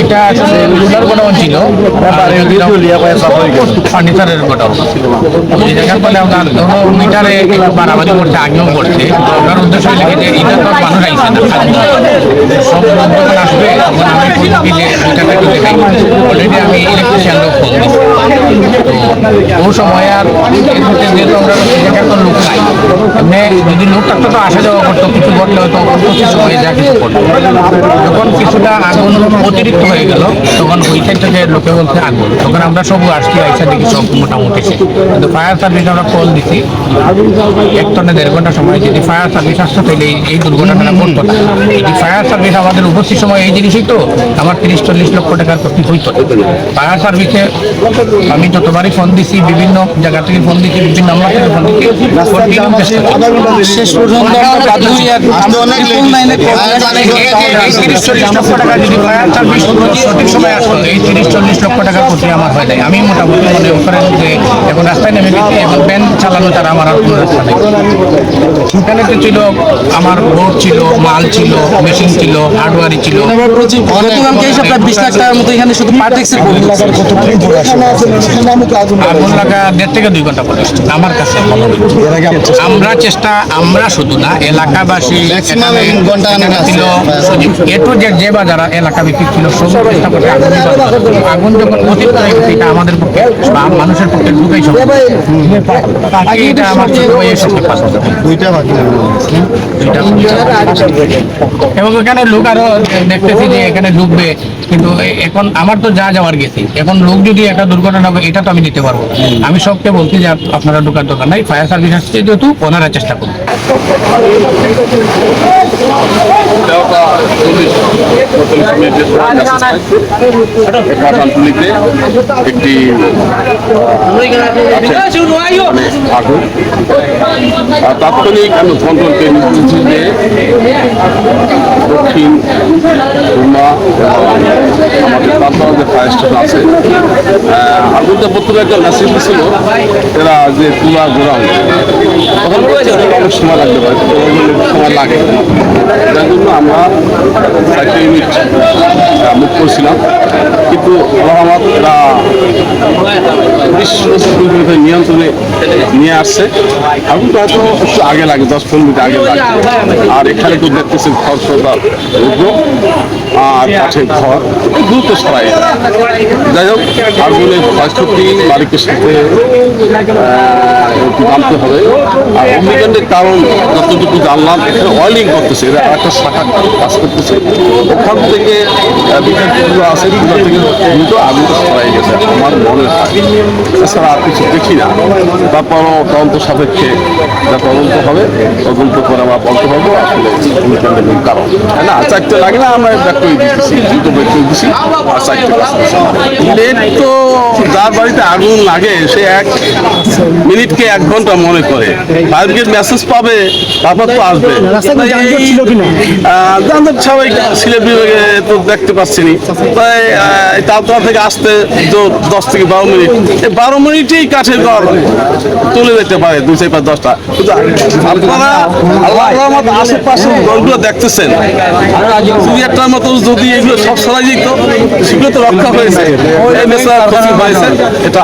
এটা আসলে ruler godown ছিল ফার্নিচারের গোডাউন। এই জায়গার ফলে আপনার ধরো মিটারে বাড়াবাড়ি করছে আগেও করছে। ওনার উদ্দেশ্য হইলে কি যে এটা তো মানুষ আইসে না। সব যখন আসবে তখন আমি বলব কি মিটারটা একটু দেখাই অলরেডি আমি ইলেকট্রিশিয়ান লোক ফোন দিচ্ছি তো ও সময় আর যেহেতু আমরা জায়গার তো লোক নাই। এমনি যদি লোক থাকতো তো আসা যাওয়া করতো কিছু ঘটলে হয়তো কিছু সময় যা কিছু করতো যখন কিছুটা আগুন অতিরিক্ত হয়ে গেল তখন ওই থেকে লোকে বলছে আগুন। তখন আমরা সব আসছি আইসা দেখি সব মোটামুটি কিন্তু ফায়ার সার্ভিস আমরা কল দিছি এক টনে দেড় ঘণ্টা সময় যদি ফায়ার সার্ভিস আসতো তাহলে এই- দুর্ঘটনাটা ঘটতো না। এই ফায়ার সার্ভিস আমাদের উপস্থিত সময় এই জিনিসই তো আমার তিরিশ চল্লিশ লক্ষ টাকার ক্ষতি হইতো ফায়ার সার্ভিসে আমি যতবারই ফোন দিছি বিভিন্ন জায়গা থেকে ফোন দিছি বিভিন্ন নাম্বার থেকে ফোন করছি। শেষ পর্যন্ত হয়ে আমি মোটামুটি মনে করেন যে এখন রাস্তায় নেমে গেছি এখন ভ্যান চালানো তারা আমার আর কোনো রাস্তা নেই। সেখানে তো ছিল আমার বোর্ড ছিল মাল ছিল মেশিন ছিল হার্ডওয়ারি ছিল। গতকালকে বিশ লাখ টাকার মতো এখানে শুধু পার্টেক্সের আগুন লাগা দেড় থেকে দুই ঘণ্টা পরে আমার কাছে আমরা চেষ্টা আমরা শুধু না এলাকাবাসী ছিল এ টু জেড যে বা যারা এলাকা ভিত্তিক ছিল সব চেষ্টা আগুন যখন অতিরিক্ত আমাদের পক্ষে বা মানুষের পক্ষে বাকি এটা আমার দুইটা এবং এখানে লোক আরও দেখতেছি যে এখানে ঢুকবে। কিন্তু এখন আমার তো যা যাওয়ার গেছি। এখন লোক যদি একটা দুর্ঘটনা হবে এটা তো আমি দিতে পারব না। আমি সবকে বলছি যে আপ- আপনারা ঢোকার দোকান নাই ফায়ার সার্ভিস আসছে যেহেতু ওনারা চেষ্টা করুন একটি তাৎক্ষণিক আমি কন্ট্রোলকে নির্দেশ যে দক্ষিণ খুলনা আমাদের তারপরে যে ফায়ার স্টেশন আছে আগুনটা প্রথমে একটা মেসেজ ছিল এরা যে তুলা গোড়া তখন অনেক সময় লাগতে পারে সময় লাগে। যার জন্য আমরা চারটে ইউনিট মুখ করছিলাম। কিন্তু আল্লাহ এরা বিশ কিলোমিটার নিয়ন্ত্রণে নিয়ে আসছে। আগুনটা হয়তো একটু আগে লাগে, দশ পনেরো মিনিট আগে লাগে। আর এখানে তো দেখতেছেন ঘর সদা রুদ্র আর কাঠের ঘর দ্রুত সরাই যাই হোক আগুনের ক্ষয়ক্ষতি মালিকের সাথে জানতে হবে। আর অগ্নিকাণ্ডের কারণ যতটুকু জানলাম, এখানে অয়েলিং করতেছে, এরা একটা শাখা কাজ করতেছে। ওখান থেকে আহ, বিদ্যুৎগুলো আছে এগুলো থেকে দ্রুত আগুনটা সরাই গেছে আমার মনে এছাড়া আর কিছু দেখি না তারপরও তদন্ত সাপেক্ষে যা তদন্ত তদন্ত করে আমরা বলতে কারণ না চারটে আমরা ব্যাক দ্রুত ব্যাক করে তো যার বাড়িতে আগুন লাগে সে এক মিনিটকে এক ঘণ্টা মনে করে। ফায়ার ব্রিগেড মেসেজ পাবে তারপর তো আসবে। যানজট সবাই সিলেট বিভাগে তো দেখতে পাচ্ছি নি। তাই তালতলা থেকে আসতে তো দশ থেকে বারো মিনিট। এই বারো মিনিটেই কাঠের ঘর তুলে যেতে পারে দুই চার পাঁচ দশটা। কিন্তু আপনারা আল্লাহ রহমত আশেপাশে ঘরগুলো দেখতেছেন। দুই একটার মতো যদি এগুলো সব সরাই যেত সেগুলো তো রক্ষা হয়েছে। এটা